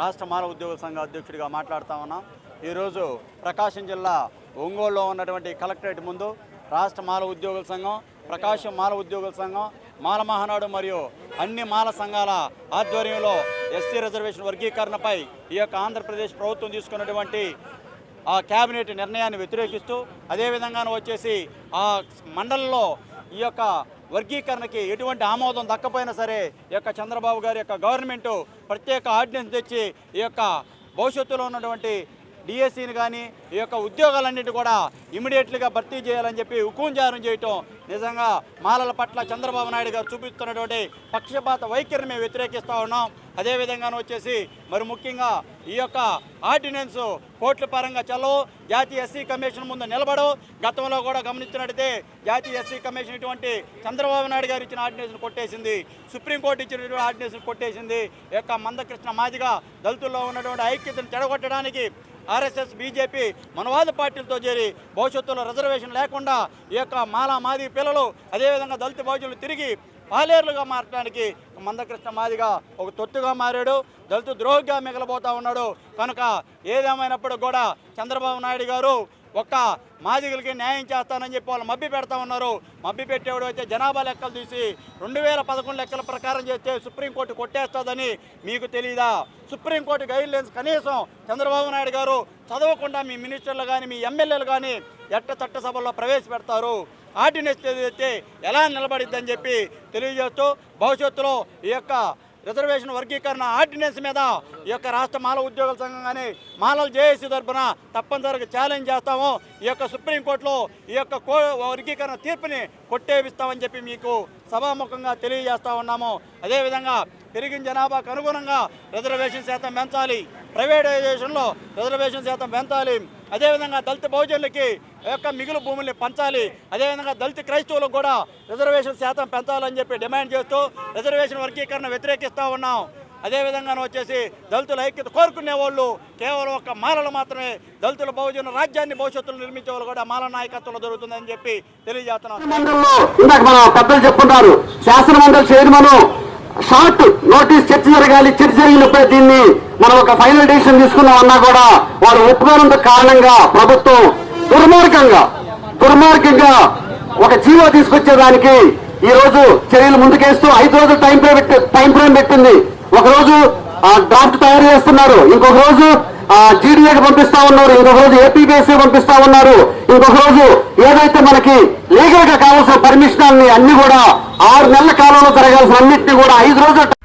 రాష్ట్ర మానవ ఉద్యోగుల సంఘ అధ్యక్షుడిగా మాట్లాడుతా ఉన్నాం. ఈరోజు ప్రకాశం జిల్లా ఒంగోలులో ఉన్నటువంటి కలెక్టరేట్ ముందు రాష్ట్ర మాల ఉద్యోగుల సంఘం ప్రకాశం మాల ఉద్యోగుల సంఘం మాల మహానాడు మరియు అన్ని మాల సంఘాల ఆధ్వర్యంలో ఎస్సీ రిజర్వేషన్ వర్గీకరణపై ఈ యొక్క ఆంధ్రప్రదేశ్ ప్రభుత్వం తీసుకున్నటువంటి ఆ కేబినెట్ నిర్ణయాన్ని వ్యతిరేకిస్తూ అదేవిధంగా వచ్చేసి ఆ మండలిలో ఈ యొక్క వర్గీకరణకి ఎటువంటి ఆమోదం దక్కపోయినా సరే ఈ యొక్క చంద్రబాబు గారి యొక్క గవర్నమెంటు ప్రత్యేక ఆర్డినెన్స్ తెచ్చి ఈ యొక్క భవిష్యత్తులో ఉన్నటువంటి డిఎస్సీని కానీ ఈ యొక్క ఉద్యోగాలన్నిటి కూడా ఇమీడియట్లీగా భర్తీ చేయాలని చెప్పి హుకుంజారం చేయటం నిజంగా మాలల పట్ల చంద్రబాబు నాయుడు గారు చూపిస్తున్నటువంటి పక్షపాత వైఖరిని మేము వ్యతిరేకిస్తూ ఉన్నాం. అదేవిధంగా వచ్చేసి మరి ముఖ్యంగా ఈ యొక్క ఆర్డినెన్స్ కోర్టుల పరంగా చల్లవు జాతీయ ఎస్సీ కమిషన్ ముందు నిలబడవు గతంలో కూడా గమనించినట్టయితే జాతీయ ఎస్సీ కమిషన్ ఇటువంటి చంద్రబాబు నాయుడు గారు ఇచ్చిన ఆర్డినెన్స్ను కొట్టేసింది సుప్రీంకోర్టు ఇచ్చినటువంటి ఆర్డినెన్స్ను కొట్టేసింది ఈ యొక్క మందకృష్ణ మాదిగా దళితుల్లో ఉన్నటువంటి ఐక్యతను చెడగొట్టడానికి ఆర్ఎస్ఎస్ బీజేపీ మనవాద పార్టీలతో చేరి భవిష్యత్తులో రిజర్వేషన్ లేకుండా ఈ యొక్క మాలా మాది పిల్లలు అదేవిధంగా దళిత బాధ్యులు తిరిగి పాలేరులుగా మారడానికి మందకృష్ణ మాదిగా ఒక తొత్తుగా మారాడు. దళిత ద్రోహిగా మిగలబోతా ఉన్నాడు. కనుక ఏదేమైనప్పుడు కూడా చంద్రబాబు నాయుడు గారు ఒక్క మాదిగులకి న్యాయం చేస్తానని చెప్పి వాళ్ళు మబ్బి పెడతా ఉన్నారు. మబ్బి పెట్టేవాడు అయితే జనాభా లెక్కలు తీసి రెండు వేల పదకొండు లెక్కల ప్రకారం చేస్తే సుప్రీంకోర్టు కొట్టేస్తుందని మీకు తెలియదా సుప్రీంకోర్టు గైడ్ లైన్స్ కనీసం చంద్రబాబు నాయుడు గారు చదవకుండా మీ మినిస్టర్లు కానీ మీ ఎమ్మెల్యేలు కానీ ఎట్ట చట్టసభల్లో ప్రవేశపెడతారు? ఆర్డినెన్స్ అయితే ఎలా నిలబడిద్దని చెప్పి తెలియజేస్తూ భవిష్యత్తులో ఈ యొక్క రిజర్వేషన్ వర్గీకరణ ఆర్డినెన్స్ మీద ఈ యొక్క రాష్ట్ర మాల ఉద్యోగుల సంఘం కానీ మాలల జేఏసీ తరఫున తప్పనిసరిగా ఛాలెంజ్ చేస్తాము. ఈ యొక్క సుప్రీంకోర్టులో ఈ యొక్క కో వర్గీకరణ తీర్పుని కొట్టేపిస్తామని చెప్పి మీకు సభాముఖంగా తెలియజేస్తా ఉన్నాము. అదేవిధంగా పెరిగిన జనాభాకు అనుగుణంగా రిజర్వేషన్ శాతం పెంచాలి. ప్రైవేటైజేషన్లో రిజర్వేషన్ శాతం పెంచాలి. అదేవిధంగా దళిత బహుజనులకి యొక్క మిగులు భూముల్ని పంచాలి. అదేవిధంగా దళిత క్రైస్తవులకు కూడా రిజర్వేషన్ శాతం పెంచాలని చెప్పి డిమాండ్ చేస్తూ రిజర్వేషన్ వర్గీకరణ వ్యతిరేకిస్తూ ఉన్నాం. అదేవిధంగా వచ్చేసి దళితుల ఐక్యత కోరుకునే వాళ్ళు కేవలం ఒక మాలలు మాత్రమే దళితుల బహుజన రాజ్యాన్ని భవిష్యత్తులో నిర్మించే వాళ్ళు కూడా మాల నాయకత్వంలో జరుగుతుందని చెప్పి తెలియజేస్తున్నాం. మండలిలో పెద్దలు చెప్పుకుంటారు శాసన చైర్మన్ షార్ట్ నోటీస్ చర్చ జరగాలి చర్చ జరిగినప్పుడే దీన్ని మనం ఒక ఫైనల్ డిసిషన్ తీసుకున్నామన్నా కూడా వారు ఒప్పుకోనందు కారణంగా ప్రభుత్వం దుర్మార్గంగా దుర్మార్గంగా ఒక జీవో తీసుకొచ్చేదానికి ఈ రోజు చర్యలు ముందుకేస్తూ ఐదు రోజులు టైం ఫ్రేమ్ టైం ఫ్రేమ్ పెట్టింది. ఒకరోజు ఆ డ్రాఫ్ట్ తయారు చేస్తున్నారు. ఇంకొక రోజు జీడీఏకి పంపిస్తా ఉన్నారు. ఇంకొక రోజు ఏపీబీఎస్సీ పంపిస్తా ఉన్నారు. ఇంకొక రోజు ఏదైతే మనకి లీగల్గా కావాల్సిన పర్మిషన్ అన్ని కూడా ఆరు నెలల కాలంలో జరగాల్సిన అన్నింటినీ కూడా ఐదు రోజులు